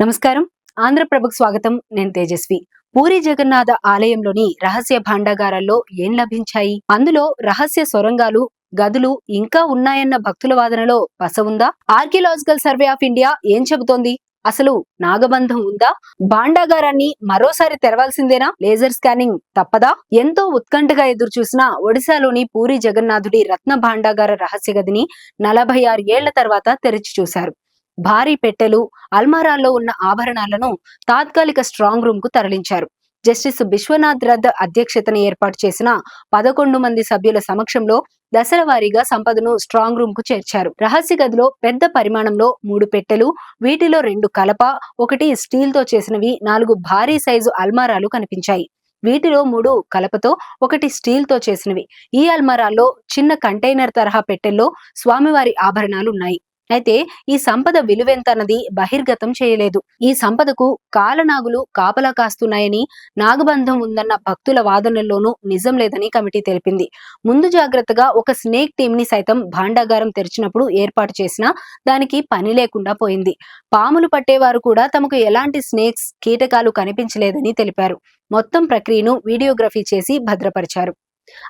నమస్కారం. ఆంధ్రప్రభకు స్వాగతం. నేను తేజస్వి. పూరి జగన్నాథ ఆలయంలోని రహస్య భాండాగారాల్లో ఏం లభించాయి? అందులో రహస్య సొరంగాలు గదులు ఇంకా ఉన్నాయన్న భక్తుల వాదనలో పస ఉందా? ఆర్కియలాజికల్ సర్వే ఆఫ్ ఇండియా ఏం చెబుతోంది? అసలు నాగబంధం ఉందా? భాండాగారాన్ని మరోసారి తెరవాల్సిందేనా? లేజర్ స్కానింగ్ తప్పదా? ఎంతో ఉత్కంఠగా ఎదురు చూసిన ఒడిశాలోని పూరి జగన్నాథుడి రత్న భాండాగార రహస్య గదిని నలభై ఆరు ఏళ్ళ తర్వాత తెరిచి చూశారు. భారీ పెట్టెలు అల్మారాల్లో ఉన్న ఆభరణాలను తాత్కాలిక స్ట్రాంగ్ రూమ్కు తరలించారు. జస్టిస్ విశ్వనాథ్ రథ్ అధ్యక్షతన ఏర్పాటు చేసిన పదకొండు మంది సభ్యుల సమక్షంలో దశల వారీగా సంపదను స్ట్రాంగ్ రూమ్కు చేర్చారు. రహస్య గదిలో పెద్ద పరిమాణంలో మూడు పెట్టెలు వీటిలో రెండు కలప ఒకటి స్టీల్తో చేసినవి నాలుగు భారీ సైజు అల్మారాలు కనిపించాయి. వీటిలో మూడు కలపతో ఒకటి స్టీల్తో చేసినవి. ఈ అల్మారాల్లో చిన్న కంటైనర్ తరహా పెట్టెల్లో స్వామివారి ఆభరణాలు ఉన్నాయి. అయితే ఈ సంపద విలువెంత అన్నది బహిర్గతం చేయలేదు. ఈ సంపదకు కాలనాగులు కాపలా కాస్తున్నాయని నాగబంధం ఉందన్న భక్తుల వాదనల్లోనూ నిజం లేదని కమిటీ తెలిపింది. ముందు జాగ్రత్తగా ఒక స్నేక్ టీమ్ని సైతం భాండాగారం తెరిచినప్పుడు ఏర్పాటు చేసినా దానికి పని లేకుండా పోయింది. పాములు పట్టేవారు కూడా తమకు ఎలాంటి స్నేక్స్ కీటకాలు కనిపించలేదని తెలిపారు. మొత్తం ప్రక్రియను వీడియోగ్రఫీ చేసి భద్రపరిచారు.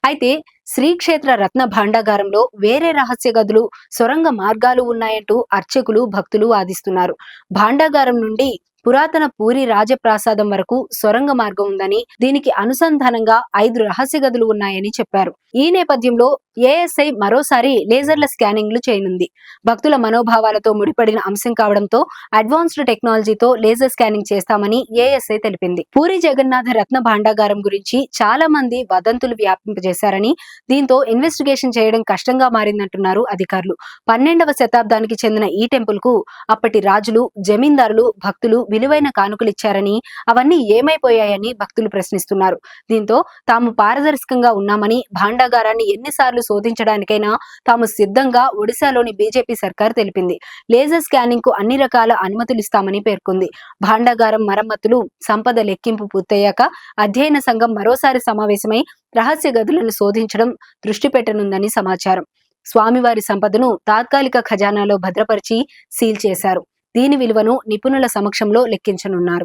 అయితే శ్రీక్షేత్ర రత్న భాండాగారంలో వేరే రహస్య గదులు సొరంగ మార్గాలు ఉన్నాయంటూ అర్చకులు భక్తులు వాదిస్తున్నారు. భాండాగారం నుండి పురాతన పూరి రాజప్రాసాదం వరకు సొరంగ మార్గం ఉందని దీనికి అనుసంధానంగా ఐదు రహస్య గదులు ఉన్నాయని చెప్పారు. ఈ నేపథ్యంలో ఏఎస్ఐ మరోసారి లేజర్ల స్కానింగ్లు చేయనుంది. భక్తుల మనోభావాలతో ముడిపడిన అంశం కావడంతో అడ్వాన్స్డ్ టెక్నాలజీతో లేజర్ స్కానింగ్ చేస్తామని ఏఎస్ఐ తెలిపింది. పూరి జగన్నాథ రత్న భాండాగారం గురించి చాలా మంది వదంతులు వ్యాపింపజేశారని దీంతో ఇన్వెస్టిగేషన్ చేయడం కష్టంగా మారిందంటున్నారు అధికారులు. పన్నెండవ శతాబ్దానికి చెందిన ఈ టెంపుల్కు అప్పటి రాజులు జమీందారులు భక్తులు విలువైన కానుకలిచ్చారని అవన్నీ ఏమైపోయాయని భక్తులు ప్రశ్నిస్తున్నారు. దీంతో తాము పారదర్శకంగా ఉన్నామని భాండాగారాన్ని ఎన్నిసార్లు శోధించడానికైనా తాము సిద్ధంగా ఒడిశాలోని బీజేపీ సర్కార్ తెలిపింది. లేజర్ స్కానింగ్కు అన్ని రకాల అనుమతులు ఇస్తామని పేర్కొంది. భాండాగారం మరమ్మతులు సంపద లెక్కింపు పూర్తయ్యాక అధ్యయన సంఘం మరోసారి సమావేశమై రహస్య గదులను శోధించడం దృష్టి పెట్టనుందని సమాచారం. స్వామివారి సంపదను తాత్కాలిక ఖజానాలో భద్రపరిచి సీల్ చేశారు. దీని విలువను నిపుణుల సమక్షంలో లెక్కించనున్నారు.